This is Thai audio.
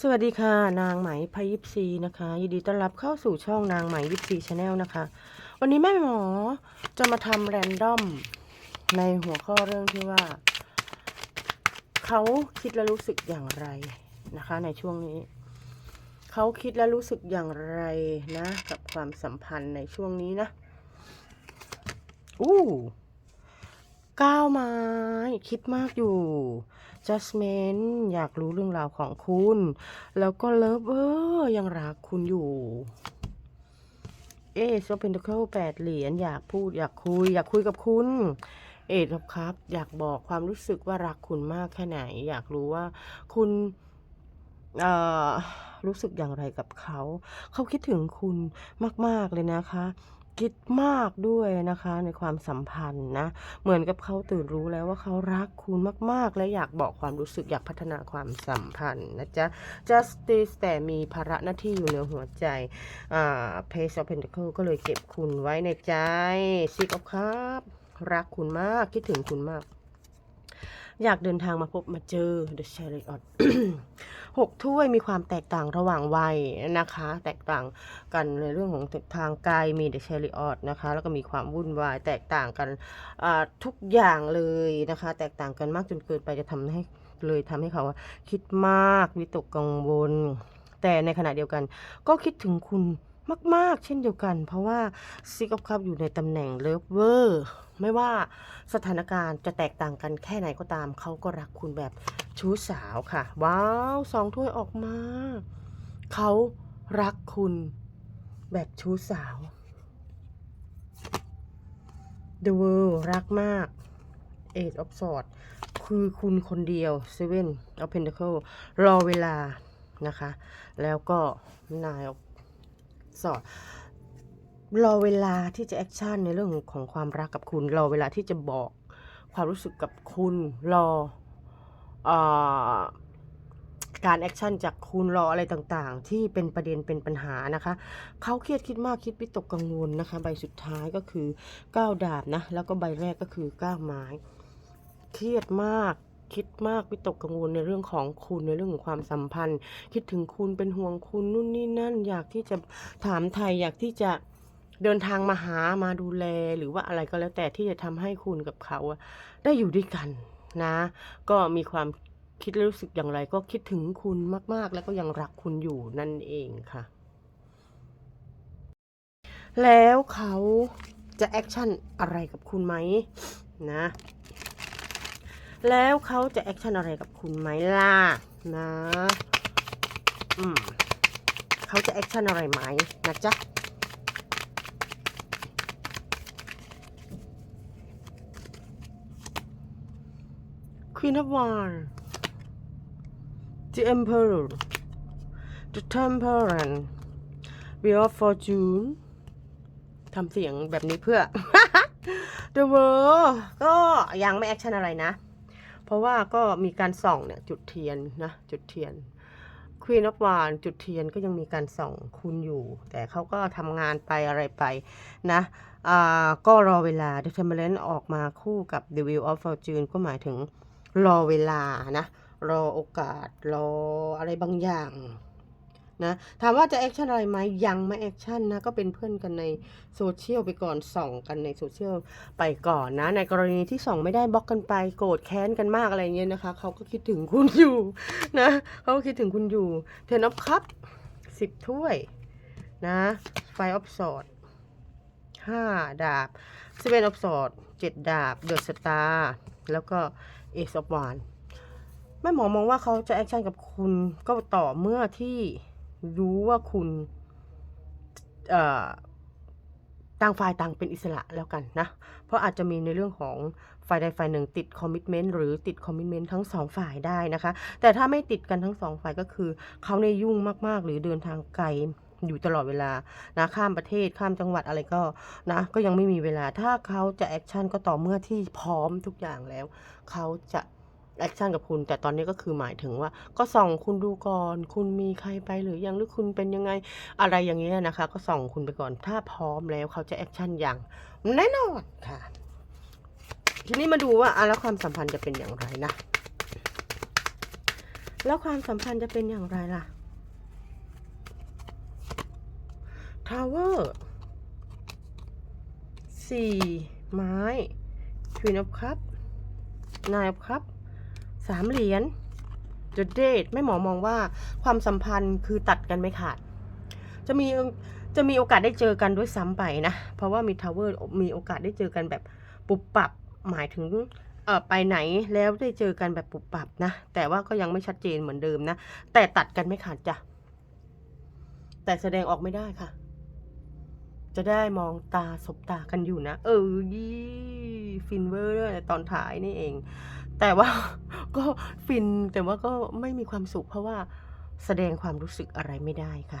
สวัสดีค่ะ นางไหมพยิปซีนะคะยินดีต้อนรับเข้าสู่ช่องนางไหมยิปซีชาแนลนะคะ วันนี้แม่หมอจะมาทำแรนดอมในหัวข้อเรื่องที่ว่า เขาคิดและรู้สึกอย่างไรนะคะ ในช่วงนี้ เขาคิดและรู้สึกอย่างไรนะ กับความสัมพันธ์ในช่วงนี้นะอู้ก้าวไม้คิดมากอยู่ Jasmine อยากรู้เรื่องราวของคุณ แล้วก็เลิฟเวอยังรักคุณอยู่ เอซเป็นตะเคิลแปดเหรียญอยากพูดอยากคุย อยากคุยกับคุณ เอครับครับ อยากบอกความรู้สึกว่ารักคุณมากแค่ไหน อยากรู้ว่าคุณอ่อรู้สึกอย่างไรกับเขา เขาคิดถึงคุณมาก ๆ เลยนะคะ คิดมากด้วยนะคะ ในความสัมพันธ์นะ เหมือนกับเขาตื่นรู้แล้วว่าเขารักคุณมาก ๆ และอยากบอกความรู้สึกอยากพัฒนาความสัมพันธ์นะจ๊ะ justice แต่มีภาระหน้าที่อยู่เหนือหัวใจอ่า page of pentacle ก็เลยเก็บคุณไว้ในใจ six of cups รักคุณมากคิดถึงคุณมาก อยากเดินทางมาพบมาเจอ The Chariot หกถ้วยมีความแตกต่างระหว่างวัยนะคะ แตกต่างกันในเรื่องของทางกายมีเดชลิออดนะคะ แล้วก็มีความวุ่นวายแตกต่างกันทุกอย่างเลยนะคะ แตกต่างกันมากจนเกินไปจะทำให้เลยทำให้เขาคิดมากวิตกกังวล แต่ในขณะเดียวกันก็คิดถึงคุณ มาก ๆ เช่นเดียวกัน เพราะว่าซิกอ f คัพอยู่ในตำแหน่งเลิฟเวอร์ไม่ว่าสถานการณ์จะแตกต่างกันแค่ไหนก็ตาม เขาก็รักคุณแบบชู้สาวค่ะ ว้าวสองถ้วยออกมา เขารักคุณแบบชู้สาว The World รักมาก Eight of Swords คือคุณคนเดียว Seven of Pentacle รอเวลานะคะ แล้วก็ Nine of Swords รอเวลาที่จะแอคชั่นในเรื่องของความรักกับคุณ รอเวลาที่จะบอกความรู้สึกกับคุณรอออการแอคชั่นจากคุณรออะไรต่างๆ ที่เป็นประเด็นเป็นปัญหานะคะ เขาเครียดคิดมากคิดวิตกกังวลนะคะ ใบสุดท้ายก็คือ9ดาบนะ แล้วก็ใบแรกก็คือ9ไม้ เครียดมาก คิดมากวิตกกังวลในเรื่องของคุณในเรื่องของความสัมพันธ์ คิดถึงคุณเป็นห่วงคุณนู่นนี่นั่น อยากที่จะถามไทยอยากที่จะเดินทางมาหามาดูแลหรือว่าอะไรก็แล้วแต่ที่จะทำให้คุณกับเขาได้อยู่ด้วยกันนะ ก็มีความคิดและรู้สึกอย่างไร ก็คิดถึงคุณมาก ๆ แล้วก็ยังรักคุณอยู่นั่นเองค่ะ แล้วเขาจะแอคชั่นอะไรกับคุณไหมนะ แล้วเขาจะแอคชั่นอะไรกับคุณไหมล่ะนะอืมเขาจะแอคชั่นอะไรไหมนะจ๊ะ Queen of w a n The Emperor The Temperance Wheel of Fortune ทำเสียงแบบนี้เพื่อ The World ก็ยังไม่แอคชั่นอะไรนะ เพราะว่าก็มีการส่องเนี่ยจุดเทียนนะจุดเทียนควีนอฟวานจุดเทียนก็ยังมีการส่องคุณอยู่ แต่เขาก็ทำงานไปอะไรไปนะอ่าก็รอเวลา The Temperance ออกมาคู่กับ The Wheel of Fortune ก็หมายถึงรอเวลานะ รอโอกาส รออะไรบางอย่าง นะถามว่าจะแอคชั่นอะไรไหมยังไม่แอคชั่นนะก็เป็นเพื่อนกันในโซเชียลไปก่อนส่องกันในโซเชียลไปก่อนนะ ในกรณีที่ส่องไม่ได้บล็อกกันไปโกรธแค้นกันมากอะไรเงี้ยนะคะเขาก็คิดถึงคุณอยู่นะเขาก็คิดถึงคุณอยู่เทนอฟคัพสิบถ้วยนะไฟออฟสอดห้าดาบสเปนออฟสอดเจ็ดดาบเดอะสตาร์แล้วก็เอซอฟวานแม่หมอมองว่าเขาจะแอคชั่นกับคุณก็ต่อเมื่อที่ รู้ว่าคุณต่างฝ่ายต่างเป็นอิสระแล้วกันนะ เพราะอาจจะมีในเรื่องของฝ่ายใดฝ่ายหนึ่งติดคอมมิชเมนต์หรือติดคอมมิชเมนต์ทั้งสองฝ่ายได้นะคะ แต่ถ้าไม่ติดกันทั้งสองฝ่ายก็คือเขาในยุ่งมาก ๆ หรือเดินทางไกลอยู่ตลอดเวลานะข้ามประเทศข้ามจังหวัดอะไรก็นะก็ยังไม่มีเวลาถ้าเขาจะแอคชั่นก็ต่อเมื่อที่พร้อมทุกอย่างแล้ว เขาจะ แอคชั่นกับคุณ แต่ตอนนี้ก็คือหมายถึงว่า ก็ส่องคุณดูก่อน คุณมีใครไปหรือยังหรือคุณเป็นยังไงอะไรอย่างเงี้ยนะคะ ก็ส่องคุณไปก่อนถ้าพร้อมแล้วเขาจะแอคชั่นอย่างแน่นอนค่ะ ทีนี้มาดูว่าอะแล้วความสัมพันธ์จะเป็นอย่างไรนะแล้วความสัมพันธ์จะเป็นอย่างไรล่ะทาวเวอร์สี่ไม้ Queen of Cup Nine of Cup สามเหรียญ The Date แม่หมอมองว่าความสัมพันธ์คือตัดกันไม่ขาด จะมีจะมีโอกาสได้เจอกันด้วยซ้ำไปนะ เพราะว่ามีทาวเวอร์มีโอกาสได้เจอกันแบบปุบปับหมายถึงเออไปไหนแล้วได้เจอกันแบบปุบปับนะ แต่ว่าก็ยังไม่ชัดเจนเหมือนเดิมนะ แต่ตัดกันไม่ขาดจ้ะ แต่แสดงออกไม่ได้ค่ะ จะได้มองตาสบตากันอยู่นะ เออยี่ฟินเวอร์ตอนถ่ายนี่เอง แต่ว่าก็ฟินแต่ว่าก็ไม่มีความสุขเพราะว่าแสดงความรู้สึกอะไรไม่ได้ค่ะ